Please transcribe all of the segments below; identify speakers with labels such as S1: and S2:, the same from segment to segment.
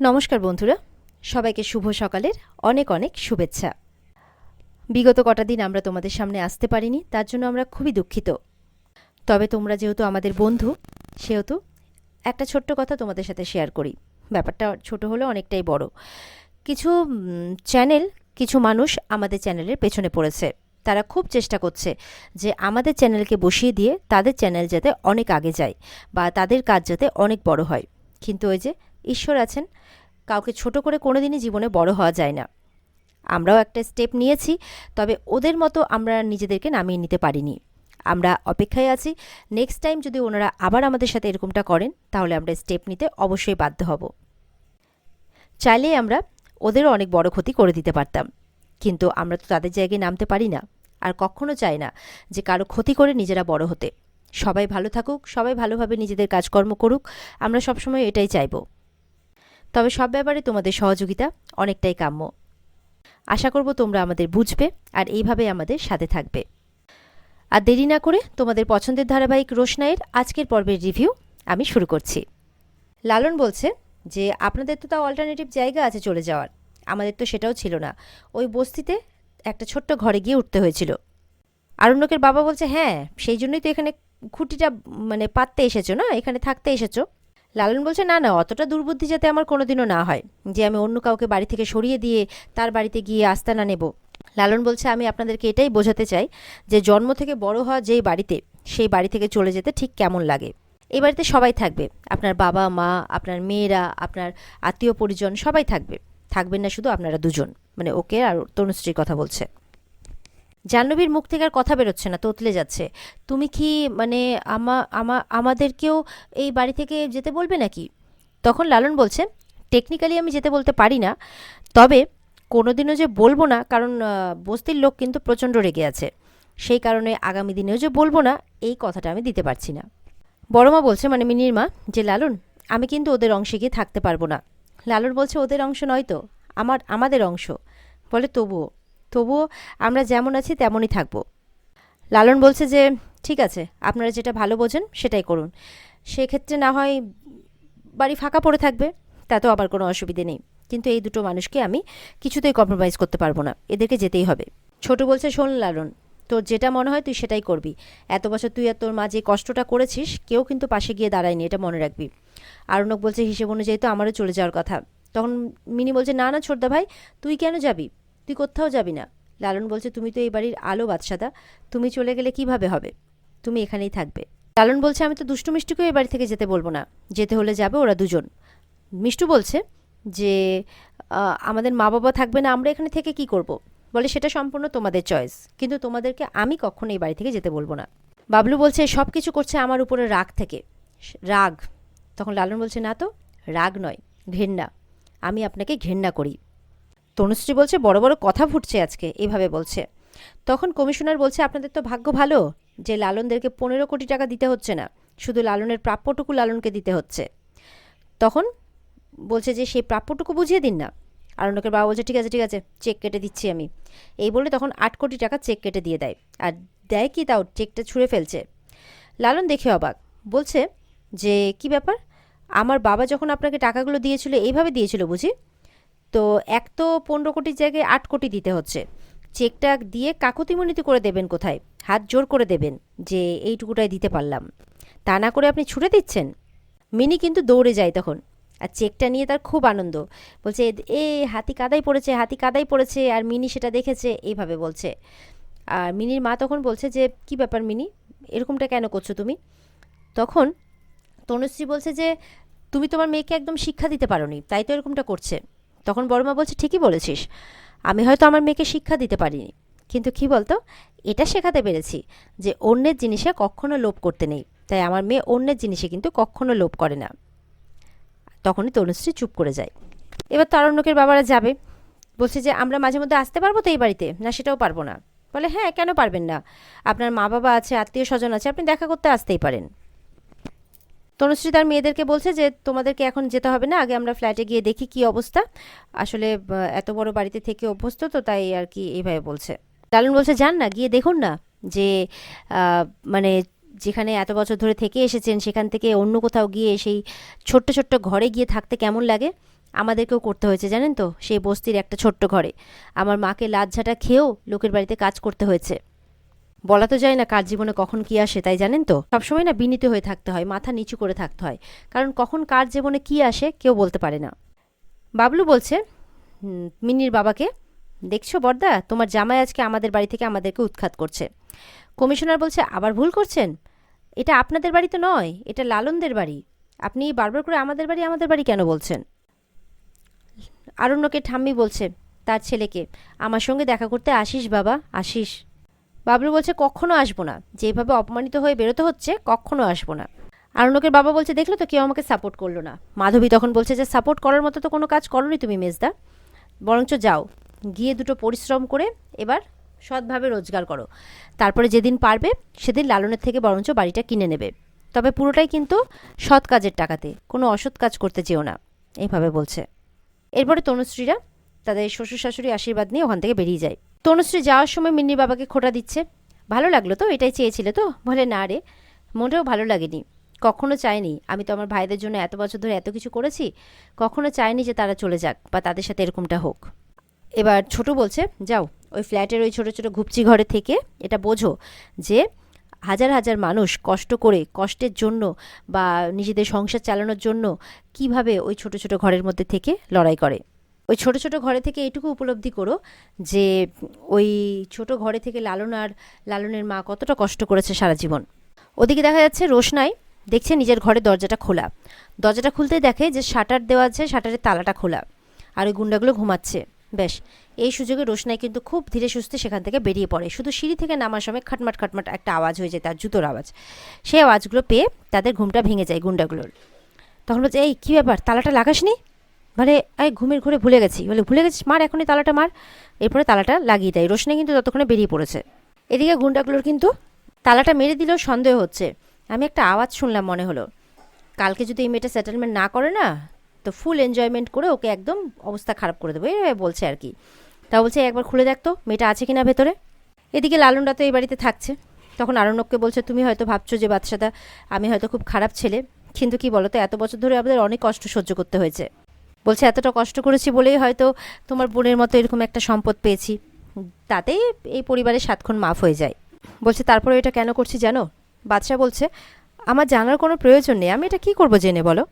S1: নমস্কার বন্ধুরা, সবাইকে শুভ সকালের অনেক অনেক শুভেচ্ছা। বিগত কটা দিন আমরা তোমাদের সামনে আসতে পারিনি, তার জন্য আমরা খুবই দুঃখিত। তবে তোমরা যেহেতু আমাদের বন্ধু, সেহেতু একটা ছোট্ট কথা তোমাদের সাথে শেয়ার করি। ব্যাপারটা ছোট হলেও অনেকটাই বড়। কিছু চ্যানেল কিছু মানুষ আমাদের চ্যানেলের পেছনে পড়েছে। তারা খুব চেষ্টা করছে যে আমাদের চ্যানেলকে বসিয়ে দিয়ে তাদের চ্যানেল যাতে অনেক আগে যায় বা তাদের কাজ যাতে অনেক বড় হয়। কিন্তু ওই যে ঈশ্বর আছেন, কাউকে ছোট করে কোনোদিনই জীবনে বড় হওয়া যায় না। আমরাও একটা স্টেপ নিয়েছি, তবে ওদের মতো আমরা নিজেদেরকে নামিয়ে নিতে পারিনি। আমরা অপেক্ষায় আছি, নেক্সট টাইম যদি ওনারা আবার আমাদের সাথে এরকমটা করেন, তাহলে আমরা স্টেপ নিতে অবশ্যই বাধ্য হব। চাইলে আমরা ওদেরও অনেক বড় ক্ষতি করে দিতে পারতাম, কিন্তু আমরা তো তাদের জায়গায় নামতে পারি না, আর কখনো চাই না যে কারও ক্ষতি করে নিজেরা বড় হতে। সবাই ভালো থাকুক, সবাই ভালোভাবে নিজেদের কাজকর্ম করুক, আমরা সবসময় এটাই চাইব। তবে সব ব্যাপারে তোমাদের সহযোগিতা অনেকটাই কাম্য। আশা করব তোমরা আমাদের বুঝবে আর এইভাবে আমাদের সাথে থাকবে। আর দেরি না করে তোমাদের পছন্দের ধারাবাহিক রোশনাইয়ের আজকের পর্বের রিভিউ আমি শুরু করছি। লালন বলছে যে, আপনাদের তো তাও অল্টারনেটিভ জায়গা আছে চলে যাওয়ার। আমাদের তো সেটাও ছিল না। ওই বস্তিতে একটা ছোট্ট ঘরে গিয়ে উঠতে হয়েছিল। আরণ্যকের বাবা বলছে হ্যাঁ সেই জন্যই তো এখানে খুঁটিটা মানে পাততে এসেছ, না? এখানে থাকতে এসেছ। লালন বলছে, না না, অতটা দুর্বুদ্ধি যাতে আমার কোনোদিনও না হয়, যে আমি অন্য কাউকে বাড়ি থেকে সরিয়ে দিয়ে তার বাড়িতে গিয়ে আস্তানা নেব। লালন বলছে, আমি আপনাদেরকে এটাই বোঝাতে চাই যে জন্ম থেকে বড় হওয়া যেই বাড়িতে, সেই বাড়ি থেকে চলে যেতে ঠিক কেমন লাগে। এই বাড়িতে সবাই থাকবে, আপনার বাবা, মা, আপনার মেয়েরা, আপনার আত্মীয় পরিজন সবাই থাকবে। থাকবেন না শুধু আপনারা দুজন। মানে ওকে আর তনুশ্রীর কথা বলছে। জাহ্নবীর মুখ থেকে আর কথা বেরোচ্ছে না, তোতলে যাচ্ছে। তুমি কি মানে আমা আমা, আমাদেরকেও এই বাড়ি থেকে যেতে বলবে নাকি? তখন লালন বলছে, টেকনিক্যালি আমি যেতে বলতে পারি না, তবে কোনোদিনও যে বলব না, কারণ বস্তির লোক কিন্তু প্রচণ্ড রেগে আছে। সেই কারণে আগামী দিনেও যে বলব না, এই কথাটা আমি দিতে পারছি না। বড়মা বলছে মানে মিনির মা, যে লালন, আমি কিন্তু ওদের অংশে গিয়ে থাকতে পারব না। লালন বলছে, ওদের অংশ নয় তো, আমার, আমাদের অংশ। বলে, তবুও তবুও আমরা যেমন আছি তেমনই থাকব। লালন বলছে যে, ঠিক আছে, আপনারা যেটা ভালো বোঝেন সেটাই করুন। সেক্ষেত্রে না হয় বাড়ি ফাঁকা পড়ে থাকবে, তাতেও আমার কোনো অসুবিধে নেই। কিন্তু এই দুটো মানুষকে আমি কিছুতেই কম্প্রোমাইজ করতে পারব না, এদেরকে যেতেই হবে। ছোট বলছে, শোন লালন, তোর যেটা মনে হয় তুই সেটাই করবি। এত বছর তুই আর তোর মা যে কষ্টটা করেছিস, কেউ কিন্তু পাশে গিয়ে দাঁড়ায়নি, এটা মনে রাখবি। আরণক বলছে, হিসেব অনুযায়ী তো আমারও চলে যাওয়ার কথা। তখন মিনি বলছে, না না, ছোটদা ভাই, তুই কেন যাবি? তুই কোথাও যাবি না। লালন বলছে, তুমি তো এই বাড়ির আলো বাদশাদা। তুমি চলে গেলে কীভাবে হবে? তুমি এখানেই থাকবে। লালন বলছে, আমি তো দুষ্টু মিষ্টিকেও এই বাড়ি থেকে যেতে বলব না। যেতে হলে যাবে ওরা দুজন। মিষ্টু বলছে যে আমাদের মা বাবা থাকবে না, আমরা এখানে থেকে কি করব। বলে, সেটা সম্পূর্ণ তোমাদের চয়েস। কিন্তু তোমাদেরকে আমি কখনো এই বাড়ি থেকে যেতে বলব না। বাবলু বলছে, সব কিছু করছে আমার উপরে রাগ থেকে। রাগ। তখন লালন বলছে, না তো, রাগ নয়, ঘেন্না। আমি আপনাকে ঘেন্না করি। তনুশ্রী বলছে, বড় বড় কথা ফুটছে আজকে। এভাবে বলছে। তখন কমিশনার বলছে, আপনাদের তো ভাগ্য ভালো যে লালনদেরকে পনেরো কোটি টাকা দিতে হচ্ছে না। শুধু লালনের প্রাপ্যটুকু লালনকে দিতে হচ্ছে। তখন বলছে যে, সেই প্রাপ্যটুকু বুঝিয়ে দিন না। আরণ্যকের বাবা বলছে, ঠিক আছে ঠিক আছে, চেক কেটে দিচ্ছি আমি। এই বলে তখন আট কোটি টাকা চেক কেটে দিয়ে দেয়। আর দেয় কি তাও, চেকটা ছুঁড়ে ফেলছে। লালন দেখে অবাক। বলছে যে, কি ব্যাপার? আমার বাবা যখন আপনাকে টাকাগুলো দিয়েছিল এইভাবে দিয়েছিল বুঝি? তো এক তো পনেরো কোটির জায়গায় আট কোটি দিতে হচ্ছে। চেকটা দিয়ে কাকুতিমনিতি করে দেবেন কোথায়? হাত জোর করে দেবেন যে এইটুকুটাই দিতে পারলাম। তা না করে আপনি ছুটে দিচ্ছেন? মিনি কিন্তু দৌড়ে যায় তখন। আর চেকটা নিয়ে তার খুব আনন্দ। বলছে, এ, হাতি কাদাই পড়েছে, হাতি কাদাই পড়েছে, আর মিনি সেটা দেখেছে। এইভাবে বলছে। আর মিনির মা তখন বলছে যে, কি ব্যাপার মিনি? এরকমটা কেন করছ তুমি? তখন তনুশ্রী বলছে যে, তুমি তোমার মেয়েকে একদম শিক্ষা দিতে পারোনি, তাই তো এরকমটা করছে। তখন বড়মা বলছে, ঠিকই বলেছিস। আমি হয়তো আমার মেয়েকে শিক্ষা দিতে পারিনি। কিন্তু কি বলতো, এটা শেখাতে পেরেছি যে অন্যের জিনিসে কখনো লোভ করতে নেই। তাই আমার মেয়ে অন্যের জিনিসে কিন্তু কখনো লোভ করে না। তখনই তনুশ্রী চুপ করে যায়। এবার তারণ্যকের বাবারা যাবে। বলছে যে, আমরা মাঝে মধ্যে আসতে পারব তো এই বাড়িতে? না, সেটাও পারব না। বলে হ্যাঁ কেন পারবেন না? আপনার মা বাবা আছে আত্মীয় স্বজন আছে, আপনি দেখা করতে আসতেই পারেন। তনুশ্রী তার মেয়েদেরকে বলছে যে, তোমাদেরকে এখন যেতে হবে না, আগে আমরা ফ্ল্যাটে গিয়ে দেখি কি অবস্থা। আসলে এত বড় বাড়িতে থেকে অভ্যস্ত তো, তাই আর কি এইভাবে বলছে। লালন বলছে, যান না, গিয়ে দেখুন না যে মানে যেখানে এত বছর ধরে থেকে এসেছেন, সেখান থেকে অন্য কোথাও গিয়ে সেই ছোট্ট ছোট্ট ঘরে গিয়ে থাকতে কেমন লাগে? আমাদেরকেও করতে হয়েছে, জানেন তো? সেই বস্তির একটা ছোট্ট ঘরে। আমার মাকে লাজ্জাটা খেয়েও লোকের বাড়িতে কাজ করতে হয়েছে। বলা তো যায় না কার জীবনে কখন কি আসে তাই জানেন তো? সবসময় না বিনীত হয়ে থাকতে হয় মাথা নিচু করে থাকতে হয়। কারণ কখন কার জীবনে কি আসে কেউ বলতে পারে না। বাবলু বলছে "হুম, মিনির বাবাকে দেখছ বর্দা তোমার জামাই আজকে আমাদের বাড়ি থেকে আমাদেরকে উৎখাত করছে। কমিশনার বলছে আবার ভুল করছেন? এটা আপনাদের বাড়ি তো নয় এটা লালনদের বাড়ি। আপনি বারবার করে আমাদের বাড়ি আমাদের বাড়ি কেন বলছেন? আরণ্যকে ঠাম্মি বলছে তার ছেলেকে আমার সঙ্গে দেখা করতে আসিস বাবা আসিস। বাবলু বলছে, কখনো আসব না। যেভাবে অপমানিত হয়ে বেরোতে হচ্ছে, কখনো আসব না। আরণ্যকের বাবা বলছে, দেখল তো কেউ আমাকে সাপোর্ট করল না। মাধবী তখন বলছে যে সাপোর্ট করার মতো তো কোনো কাজ করনি তুমি, মেজদা। বরঞ্চ যাও, গিয়ে দুটো পরিশ্রম করে এবার সৎভাবে রোজগার করো। তারপরে যেদিন পারবে, সেদিন লালনের থেকে বরঞ্চ বাড়িটা কিনে নেবে। তবে পুরোটাই কিন্তু সৎ কাজের টাকাতে, কোনো অসৎ কাজ করতে যেও না। এইভাবে বলছে। এরপরে তনুশ্রীরা তাদের শ্বশুর শাশুড়ি আশীর্বাদ নিয়ে ওখান থেকে বেরিয়ে যায়। তনুশ্রী যাওয়ার সময় মিন্নির বাবাকে খোটা দিচ্ছে। ভালো লাগল তো, এটাই চেয়েছিলে তো? বলে, না রে, মোটেও ভালো লাগেনি। কখনো চাইনি। আমি তো আমার ভাইদের জন্য এত বছর ধরে এত কিছু করেছি, কখনো চাইনি যে তারা চলে যাক বা তাদের সাথে এরকমটা হোক। এবার ছোট বলছে, যাও, ওই ফ্ল্যাটের ওই ছোটো ছোটো ঘুপচি ঘরে থেকে এটা বোঝো যে হাজার হাজার মানুষ কষ্ট করে, কষ্টের জন্য বা নিজেদের সংসার চালানোর জন্য কীভাবে ওই ছোট ছোট ঘরের মধ্যে থেকে লড়াই করে। ওই ছোট ছোট ঘরে থেকে এইটুকু উপলব্ধি করো যে ওই ছোট ঘরে থেকে লালন আর লালনের মা কতটা কষ্ট করেছে সারা জীবন। ওদিকে দেখা যাচ্ছে রোশনাই দেখছে নিজের ঘরের দরজাটা খোলা। দরজাটা খুলতেই দেখে যে শাটার দেওয়া আছে, শাটারের তালাটা খোলা। আর ওই গুন্ডাগুলো ঘুমাচ্ছে। বেশ, এই সুযোগে রোশনাই কিন্তু খুব ধীরে সুস্থে সেখান থেকে বেরিয়ে পড়ে। শুধু সিঁড়ি থেকে নামার সময় খাটমাট খাটমাট একটা আওয়াজ হয়ে যায়, তার জুতোর আওয়াজ। সেই আওয়াজগুলো পেয়ে তাদের ঘুমটা ভেঙে যায় গুন্ডাগুলোর। তখন বলছে, এই, কী ব্যাপার? তালাটা লাগাসনি? মানে এই ঘুমের ঘুরে ভুলে গেছি। বলে, ভুলে গেছিস, মার, এখনই তালাটা মার। এরপরে তালাটা লাগিয়ে দেয়। রোশনাই কিন্তু ততক্ষণে বেরিয়ে পড়েছে। এদিকে গুন্ডাগুলোর কিন্তু তালাটা মেরে দিলেও সন্দেহ হচ্ছে। আমি একটা আওয়াজ শুনলাম মনে হলো। কালকে যদি এই মেয়েটা সেটেলমেন্ট না করে না, তো ফুল এনজয়মেন্ট করে ওকে একদম অবস্থা খারাপ করে দেবো। এভাবে বলছে আর কি। তা বলছে, একবার খুলে দেখতো মেয়েটা আছে কিনা ভেতরে? এদিকে লালনরা তো এই বাড়িতে থাকছে। তখন আরণ্যককে বলছে, তুমি হয়তো ভাবছ যে বাচ্চাটা আমি হয়তো খুব খারাপ ছেলে। কিন্তু কি বলো তো এত বছর ধরে আমাদের অনেক কষ্ট সহ্য করতে হয়েছে। বলছে, এতটা কষ্ট করেছি বলেই হয়তো তোমার বোনের মতো এরকম একটা সম্পদ পেয়েছি। তাতেই এই পরিবারের সাতক্ষণ মাফ হয়ে যায়। বলছে তারপরে এটা কেন করছি জানো? বাদশা বলছে, আমার জানার কোনো প্রয়োজন নেই। আমি এটা কি করব জেনে বলো?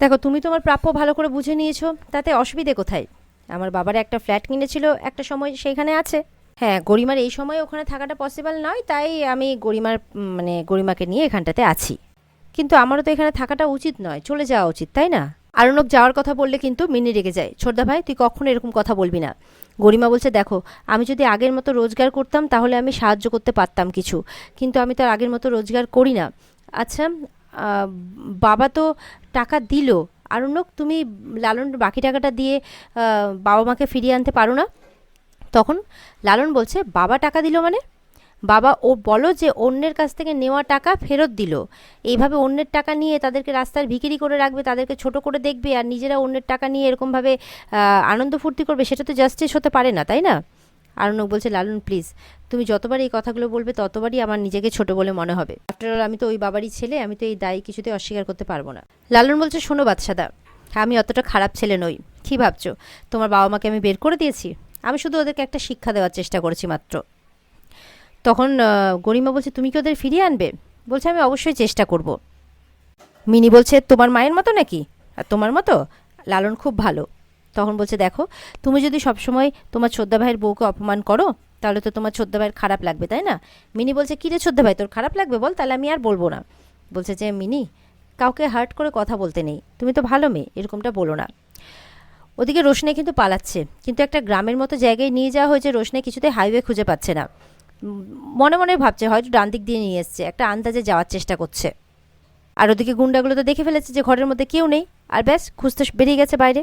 S1: দেখো, তুমি তোমার প্রাপ্য ভালো করে বুঝে নিয়েছো, তাতে অসুবিধে কোথায়? আমার বাবার একটা ফ্ল্যাট কিনেছিল, একটা সময় সেইখানে আছে। হ্যাঁ গরিমার এই সময় ওখানে থাকাটা পসিবল নয়, তাই আমি গরিমার মানে গরিমাকে নিয়ে এখানটাতে আছি। কিন্তু আমারও তো এখানে থাকাটা উচিত নয়, চলে যাওয়া উচিত, তাই না? আরণব যাওয়ার কথা বললে কিন্তু মিনি রেগে যায়। ছোটদা ভাই, তুই কখনো এরকম কথা বলবি না। গরিমা বলছে, দেখো, আমি যদি আগের মতো রোজগার করতাম, তাহলে আমি সাহায্য করতে পারতাম কিছু। কিন্তু আমি তো আর আগের মতো রোজগার করি না। আচ্ছা বাবা তো টাকা দিল। আরণ্যক তুমি লালন বাকি টাকাটা দিয়ে বাবা মাকে ফিরিয়ে আনতে পারো না? তখন লালন বলছে, বাবা টাকা দিল মানে? বাবা ও বলো যে অন্যের কাছ থেকে নেওয়া টাকা ফেরত দিল। এইভাবে অন্যের টাকা নিয়ে তাদেরকে রাস্তার ভিকিরি করে রাখবে, তাদেরকে ছোট করে দেখবে আর নিজেরা অন্যের টাকা নিয়ে এরকমভাবে আনন্দ ফুর্তি করবে, সেটা তো জাস্টিস হতে পারে না, তাই না? আরণ্যক বলছে, লালন প্লিজ তুমি যতবার এই কথাগুলো বলবে, ততবারই আমার নিজেকে ছোট বলে মনে হবে। আফটার অল আমি তো ওই বাবারই ছেলে, আমি তো এই দায় কিছুতে অস্বীকার করতে পারব না। লালন বলছে, শোনো বাদশাদা, আমি অতটা খারাপ ছেলে নই। কী ভাবছ? তোমার বাবা মাকে আমি বের করে দিয়েছি? আমি শুধু ওদেরকে একটা শিক্ষা দেওয়ার চেষ্টা করেছি মাত্র। তখন গরিমা বলছে, তুমি কি ওদের ফিরিয়ে আনবে? বলছে, আমি অবশ্যই চেষ্টা করব। মিনি বলছে, তোমার মায়ের মতো নাকি? আর তোমার মতো? লালন খুব ভালো। তখন বলছে, দেখো, তুমি যদি সবসময় তোমার ছোদ্দা ভাইয়ের বউকে অপমান করো, তাহলে তো তোমার ছোদ্দা ভাইয়ের খারাপ লাগবে, তাই না? মিনি বলছে কিরে ছোদ্দা ভাই, তোর খারাপ লাগবে বল? তাহলে আমি আর বলব না। বলছে যে, মিনি, কাউকে হার্ট করে কথা বলতে নেই। তুমি তো ভালো মেয়ে, এরকমটা বলো না। ওদিকে রোশনে কিন্তু পালাচ্ছে। কিন্তু একটা গ্রামের মতো জায়গায় নিয়ে যাওয়া হয়েছে রোশনে কিছুতে হাইওয়ে খুঁজে পাচ্ছে না। মনে মনে ভাবছে, হয়তো ডান দিক দিয়ে নিয়ে এসছে, একটা আন্দাজে যাওয়ার চেষ্টা করছে। আর ওদিকে গুন্ডাগুলো তো দেখে ফেলেছে যে ঘরের মধ্যে কেউ নেই, আর ব্যাস, খুঁজতে বেরিয়ে গেছে বাইরে।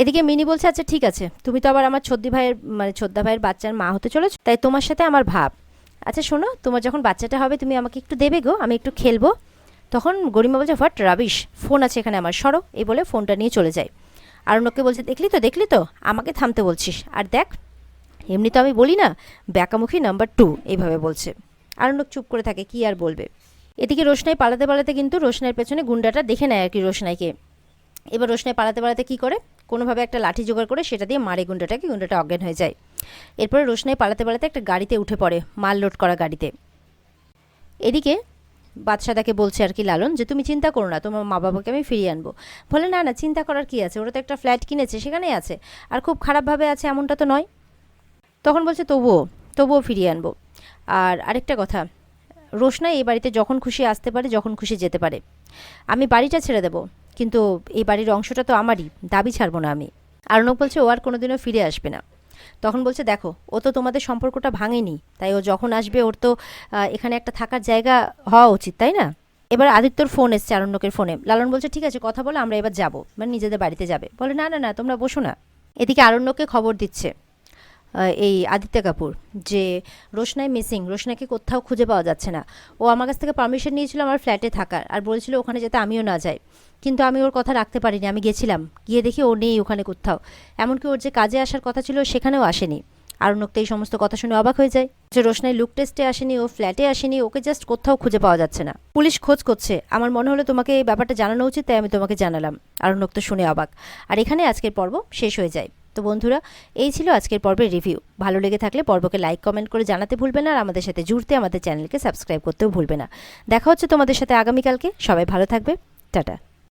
S1: এদিকে মিনি বলছে আচ্ছা ঠিক আছে, তুমি তো আবার আমার ছদ্দি ভাইয়ের মানে ছোদ্দা ভাইয়ের বাচ্চার মা হতে চলেছ, তাই তোমার সাথে আমার ভাব। আচ্ছা শোনো, তোমার যখন বাচ্চাটা হবে, তুমি আমাকে একটু দেবে গো, আমি একটু খেলব। তখন গরিমা বলছে, হোয়াট, রাবিশ, ফোন আছে এখানে আমার, সরো। এই বলে ফোনটা নিয়ে চলে যায়। আর অন্যকে বলছে, দেখলি তো দেখলি তো, আমাকে থামতে বলছিস। আর দেখ এমনি তো আমি বলি না, ব্যাকামুখী নাম্বার টু এইভাবে বলছে। আরণ্যক চুপ করে থাকে, কি আর বলবে? এদিকে রোশনাই পালাতে পালাতে কিন্তু রোশনাইয়ের পেছনে গুন্ডাটা দেখে নেয় আর কি রোশনাইকে। এবার রোশনাই পালাতে পালাতে কি করে? কোনোভাবে একটা লাঠি জোগাড় করে সেটা দিয়ে মারে গুন্ডাটাকে, গুন্ডাটা অজ্ঞান হয়ে যায়। এরপরে রোশনাই পালাতে পালাতে একটা গাড়িতে উঠে পড়ে, মাল লোড করা গাড়িতে। এদিকে বাদশাদাকে বলছে আর কি লালন, যে তুমি চিন্তা করো না, তোমার মা বাবাকে আমি ফিরিয়ে আনব। বলে, না না, চিন্তা করার কি আছে? ওরা তো একটা ফ্ল্যাট কিনেছে, সেখানেই আছে। আর খুব খারাপভাবে আছে এমনটা তো নয়। তখন বলছে, তবুও তবুও ফিরিয়ে আনব। আর আরেকটা কথা, রোশনা এই বাড়িতে যখন খুশি আসতে পারে, যখন খুশি যেতে পারে। আমি বাড়িটা ছেড়ে দেবো, কিন্তু এই বাড়ির অংশটা তো আমারই, দাবি ছাড়বো না আমি। আরণব বলছে, ও আর কোনোদিনও ফিরে আসবে না। তখন বলছে, দেখো, ও তো তোমাদের সম্পর্কটা ভাঙেনি, তাই ও যখন আসবে, ওর তো এখানে একটা থাকার জায়গা হওয়া উচিত, তাই না? এবার আদিত্যর ফোন এসছে আরণ্যকের ফোনে। লালন বলছে, ঠিক আছে, কথা বলে, আমরা এবার যাব। মানে নিজেদের বাড়িতে যাবে। বলে, না না না, তোমরা বসো না। এদিকে আরণ্যকে খবর দিচ্ছে। এই আদিত্য কাপুর যে রোশনাই মিসিং রোশনাকে কোথাও খুঁজে পাওয়া যাচ্ছে না। ও আমার কাছ থেকে পারমিশন নিয়েছিল আমার ফ্ল্যাটে থাকার আর বলেছিল ওখানে যাতে আমিও না যাই। কিন্তু আমি ওর কথা রাখতে পারিনি, আমি গেছিলাম। গিয়ে দেখি ও নেই ওখানে কোথাও। এমনকি ওর যে কাজে আসার কথা ছিল সেখানেও আসেনি। আরণ্যক তো এই সমস্ত কথা শুনে অবাক হয়ে যায় যে রোশনাই লুক টেস্টে আসেনি, ও ফ্ল্যাটে আসেনি, ওকে জাস্ট কোথাও খুঁজে পাওয়া যাচ্ছে না। পুলিশ খোঁজ করছে। আমার মনে হলো তোমাকে এই ব্যাপারটা জানানো উচিত, তাই আমি তোমাকে জানালাম। আরণ্যক তো শুনে অবাক। আর এখানে আজকের পর্ব শেষ হয়ে যায়। তো বন্ধুরা, এই ছিল আজকের পর্বের রিভিউ ভালো লেগে থাকলে পর্বকে লাইক কমেন্ট করে জানাতে ভুলবে না আর আমাদের সাথে জুড়তে আমাদের চ্যানেলকে সাবস্ক্রাইব করতেও ভুলবে না। দেখা হচ্ছে তোমাদের সাথে আগামীকালকে। সবাই ভালো থাকবে। টাটা।